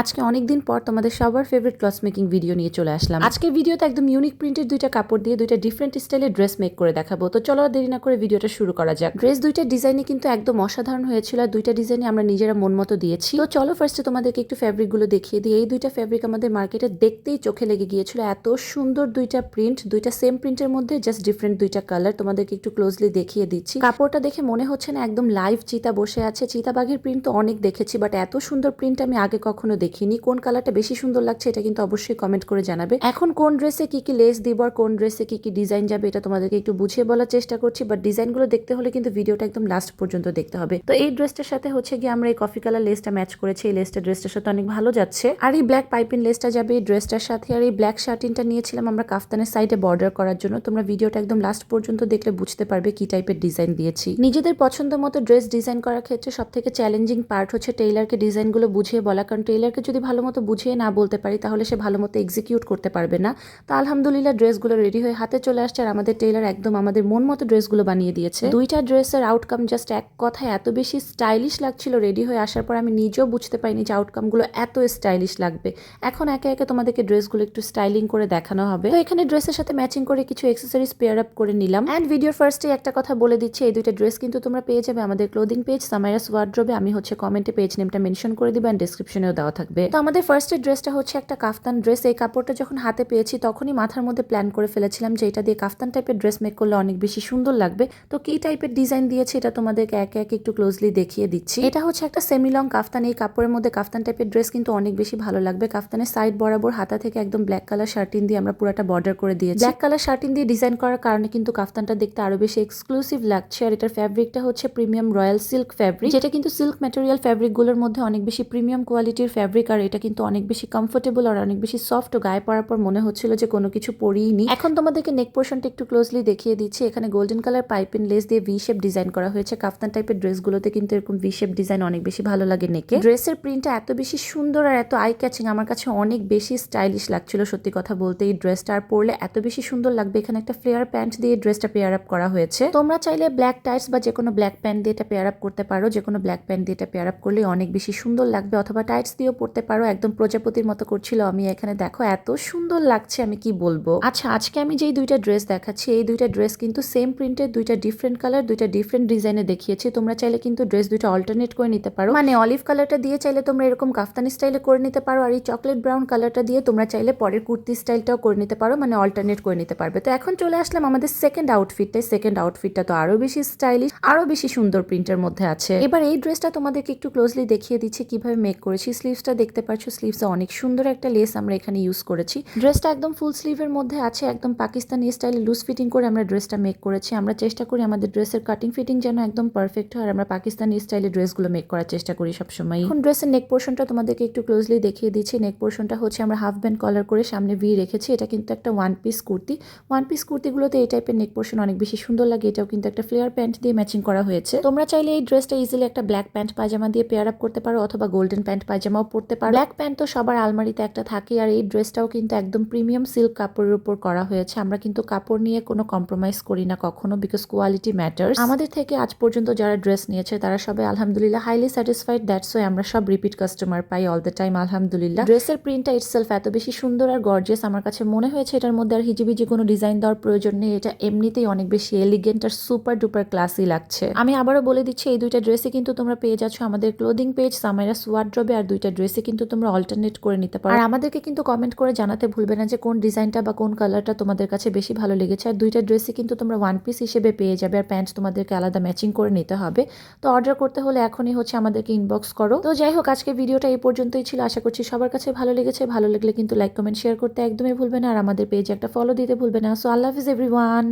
আজকে অনেক দিন পর তোমাদের সবার ফেভারিট ক্লথ মেকিং ভিডিও নিয়ে চলে আসলাম। আজকের ভিডিওতে একদম ইউনিক প্রিন্টের দুইটা কাপড় দিয়ে দুইটা ডিফারেন্ট স্টাইলের ড্রেস মেক করে দেখাবো। তো চলো আর দেরি না করে ভিডিওটা শুরু করা যাক। ড্রেস দুইটা ডিজাইনে কিন্তু একদম অসাধারণ হয়েছিল আর দুইটা ডিজাইনে আমরা নিজেরা মন মতো দিয়েছি। তো চলো ফার্স্টে তোমাদেরকে একটু ফ্যাব্রিকগুলো দেখিয়ে দিই। এই দুইটা ফ্যাব্রিক আমাদের মার্কেটে দেখতেই চোখে লেগে গিয়েছিল। এত সুন্দর দুইটা প্রিন্ট দুইটা সেম প্রিন্টের মধ্যে জাস্ট ডিফারেন্ট দুইটা কালার তোমাদেরকে একটু ক্লোজলি দেখিয়ে দিচ্ছি। কাপড়টা দেখে মনে হচ্ছে না একদম লাইভ চিতা বসে আছে। চিতাবাঘের প্রিন্ট তো অনেক দেখেছি বাট এত সুন্দর প্রিন্ট আমি আগে কখনো দেখিনি, কোন কালারটা বেশি সুন্দর লাগছে এটা কিন্তু অবশ্যই কমেন্ট করে জানাবে। এখন কোন ড্রেসে কি কি লেস দিব আর কোন ড্রেসে কি কি ডিজাইন যাবে এটা তোমাদেরকে একটু বুঝিয়ে বলার চেষ্টা করছি বাট ডিজাইনগুলো দেখতে হলে কিন্তু ভিডিওটা একদম লাস্ট পর্যন্ত দেখতে হবে। তো এই ড্রেসটার সাথে হচ্ছে গিয়ে আমরা এই কফি কালার লেসটা ম্যাচ করেছি, এই লেসটা ড্রেসটার সাথে অনেক ভালো যাচ্ছে। আর এই ব্ল্যাক পাইপিং লেসটা যাবে এই ড্রেসটার সাথে, আর এই ব্ল্যাক শার্টিনটা নিয়েছিলাম আমরা কাফতানের সাইডে বর্ডার করার জন্য। তোমরা ভিডিওটা একদম লাস্ট পর্যন্ত দেখলে বুঝতে পারবে কি টাইপের ডিজাইন দিয়েছি। নিজেদের পছন্দ মতো ড্রেস ডিজাইন করার ক্ষেত্রে সব থেকে চ্যালেঞ্জিং পার্ট হচ্ছে টেইলারকে ডিজাইনগুলো বুঝিয়ে বলা, কারণ টেইলারকে যদি ভালো মতো বুঝিয়ে না বলতে পারি, তাহলে সে ভালো মতো এক্সিকিউট করতে পারবে না। তো আলহামদুলিল্লাহ, ড্রেসগুলো রেডি হয়ে হাতে চলে আসছে আর আমাদের টেইলার একদম আমাদের মন মতো ড্রেসগুলো বানিয়ে দিয়েছে। দুইটা ড্রেসের আউটকাম জাস্ট এক কথায় এত বেশি স্টাইলিশ লাগছিল রেডি হয়ে আসার পর আমি নিজেও বুঝতে পারিনি যে আউটকামগুলো এত স্টাইলিশ লাগবে। এখন একে একে তোমাদেরকে ড্রেসগুলো একটু স্টাইলিং করে দেখানো হবে। তো এখানে ড্রেসের সাথে ম্যাচিং করে কিছু এক্সেসরিজ পেয়ার আপ করে নিলাম। অ্যান্ড ভিডিওর ফার্স্টে একটা কথা বলে দিচ্ছি, এই দুইটা ড্রেস কিন্তু তোমরা পেয়ে যাবে আমাদের ক্লোদিং পেজ সামাইরাস ওয়ার্ড্রোবে আমি হচ্ছে কমেন্টে পেজ নেমটা মেনশন করে দিবে অ্যান্ড ডিসক্রিপশনেও দেওয়া থাকবে। তো আমাদের ফার্স্টের ড্রেসটা হচ্ছে একটা কাফতান ড্রেস এই কাপড়টা যখন হাতে পেয়েছি, তখনই মাথার মধ্যে প্ল্যান করে ফেলেছিলাম যে এটা দিয়ে কাফতান টাইপের ড্রেস মেক করলে অনেক বেশি সুন্দর লাগবে। তো কি টাইপের ডিজাইন দিয়েছে এটা তোমাদেরকে একে একে একটু ক্লোজলি দেখিয়ে দিচ্ছি। এটা হচ্ছে একটা সেমি লং কাফতান। এই কাপড়ের মধ্যে কাফতান টাইপের ড্রেস কিন্তু অনেক বেশি ভালো লাগবে। কাফতানের সাইড বরাবর হাতা থেকে একদম ব্ল্যাক কালার শার্টিন দিয়ে আমরা পুরাটা বর্ডার করে দিয়েছি। ব্ল্যাক কালার শার্টিন দিয়ে ডিজাইন করার কারণে কিন্তু কাফতানটা দেখতে আরও বেশি এক্সক্লুসিভ লাগছে। আর এটার ফ্যাব্রিকটা হচ্ছে প্রিমিয়াম রয়্যাল সিল্ক ফ্যাব্রিক যেটা কিন্তু সিল্ক ম্যাটেরিয়াল ফ্যাব্রিকগুলোর মধ্যে অনেক বেশি প্রিমিয়াম কোয়ালিটির ফ্যাব্রিক আর এটা কিন্তু অনেক বেশি কমফোর্টেবল আর অনেক বেশি সফট গায়ে পরার পর মনে হচ্ছিল যে কোনো কিছু পরিনি এখন তোমাদেরকে নেক পোর্শনটা একটু ক্লোজলি দেখিয়ে দিচ্ছি। এখানে গোল্ডেন কালার পাইপিন লেস দিয়ে ভি শেপ ডিজাইন করা হয়েছে। কাফতান টাইপের ড্রেসগুলোতে কিন্তু এরকম ভি শেপ ডিজাইন অনেক বেশি ভালো লাগে নেকে ড্রেসের প্রিন্টটা এত বেশি সুন্দর আর এত আই ক্যাচিং আমার কাছে অনেক বেশি স্টাইলিশ লাগছিল সত্যি কথা বলতে এই ড্রেসটা। আর পরলে এত বেশি সুন্দর লাগবে, এখানে একটা ফ্লেয়ার প্যান্ট দিয়ে ড্রেসটা পেয়ার আপ করা হয়েছে। তোমরা চাইলে ব্ল্যাক টাইটস বা যে কোনো ব্ল্যাক প্যান্ট দিয়ে এটা পেয়ার আপ করতে পারো। যে কোনো ব্ল্যাক প্যান্ট দিয়ে এটা পেয়ার আপ করলে অনেক বেশি সুন্দর লাগবে, অথবা টাইটস দিয়েও পরতে পারো, একদম প্রজাপতির মতো করছিল। আমি এখানে দেখো, এত সুন্দর লাগছে, আমি কি বলব? আচ্ছা আজকে আমি যেই দুইটা ড্রেস দেখাচ্ছি, এই দুইটা ড্রেস কিন্তু সেম প্রিন্টের দুইটা ডিফারেন্ট কালার দুইটা ডিফারেন্ট ডিজাইনে দেখিয়েছি। তোমরা চাইলে কিন্তু ড্রেস দুইটা অল্টারনেট করে নিতে পারো। মানে অলিভ কালারটা দিয়ে চাইলে তোমরা এরকম কাফতানি স্টাইলে করে নিতে পারো, আর এই চকলেট ব্রাউন কালারটা দিয়ে তোমরা চাইলে পরের কুর্তি স্টাইলটাও করে নিতে পারো মানে অল্টারনেট করে নিতে পারবে। তো এখন চলে আসলাম আমাদের সেকেন্ড আউটফিটটাই সেকেন্ড আউটফিটটা তো আরও বেশি স্টাইলিশ আরও বেশি সুন্দর প্রিন্টের মধ্যে আছে। এবার এই ড্রেসটা তোমাদেরকে একটু ক্লোজলি দেখিয়ে দিচ্ছি, কীভাবে মেক করেছি। স্লিভসটা দেখতে পাচ্ছ স্লিভসে অনেক সুন্দর একটা লেস আমরা এখানে ইউজ করেছি। ড্রেসটা একদম ফুল স্লিভের মধ্যে আছে, একদম পাকিস্তানি স্টাইলে লুজ ফিটিং করে আমরা ড্রেসটা মেক করেছি। আমরা চেষ্টা করি আমাদের ড্রেসের কাটিং ফিটিং যেন একদম পারফেক্ট হয়, আর আমরা পাকিস্তানি স্টাইলে ড্রেসগুলো মেক করার চেষ্টা করি সবসময় এখন ড্রেসের নেক পোর্শনটা তোমাদেরকে একটু ক্লোজলি দেখিয়ে দিচ্ছি। নেক পোর্শনটা হচ্ছে আমরা হাফ ব্যান্ড কলার করে সামনে ভি রেখেছি, এটা কিন্তু একটা one piece kurti. One piece কুর্তিগুলোতে এই টাইপের নেক পোর্শন অনেক বেশি সুন্দর লাগে, এটাও কিন্তু একটা ফ্লেয়ার প্যান্ট দিয়ে ম্যাচিং করা হয়েছে। তোমরা চাইলে এই ড্রেসটা ইজিলি একটা ব্ল্যাক প্যান্ট পায়জামা দিয়ে পেয়ার আপ করতে পারো, অথবা গোল্ডেন প্যান্ট পায়জামাও পরতে পারো। ব্ল্যাক প্যান্ট তো সবার আলমারিতে একটা থাকে আর এই ড্রেসটাও কিন্তু একদম প্রিমিয়াম সিল্ক কাপড়ের উপর করা হয়েছে। আমরা কিন্তু কাপড় নিয়ে কোনো কম্প্রোমাইজ করি না কখনো বিকজ কোয়ালিটি ম্যাটার্স আমাদের থেকে আজ পর্যন্ত যারা ড্রেস নিয়েছে, তারা সবাই আলহামদুলিল্লাহ হাইলি স্যাটিসফাইড দ্যাটস ওয়াই আমরা সব রিপিট কাস্টমার পাই অল দ্য টাইম আলহামদুলিল্লাহ। ড্রেসের প্রিন্টটা ইটসেলফ এত বেশি সুন্দর আর গর্জিয়াস আমার কাছে মনে হয়েছে এটার মধ্যে আর হিজিবিজি কোনো ডিজাইন দেওয়ার প্রয়োজন নেই, এটা এমনিতেই অনেক বেশি এলিগেন্ট আর সুপার ডুপার ক্লাসি লাগছে। আমি আবারও বলে দিচ্ছি, এই দুইটা ড্রেসে কিন্তু তোমরা পেয়ে যাচ্ছ আমাদের ক্লোদিং পেজ সামাইরা ওয়ার্ড্রবে আর দুইটা ড্রেসে কিন্তু তোমরা অল্টারনেট করে নিতে পারো। আর আমাদেরকে কিন্তু কমেন্ট করে জানাতে ভুলবে না যে কোন ডিজাইনটা বা কোন কালারটা তোমাদের কাছে বেশি ভালো লেগেছে। আর দুইটা ড্রেসে কিন্তু তোমরা ওয়ান পিস হিসেবে পেয়ে যাবে আর প্যান্ট তোমাদেরকে আলাদা ম্যাচিং করে নিতে হবে। তো অর্ডার করতে হলে এখনই হচ্ছে আমাদেরকে ইনবক্স করো। তো যাই হোক আজকে ভিডিওটা এই পর্যন্তই ছিল। আশা করছি সবার কাছে ভালো লেগেছে। ভালো লাগলে কিন্তু লাইক কমেন্ট শেয়ার করতে একদমই ভুলবে না। আর আমাদের পেজে একটা ফলো দিতে ভুলবে না। সো আল্লাহ হাফিজ এভরিওয়ান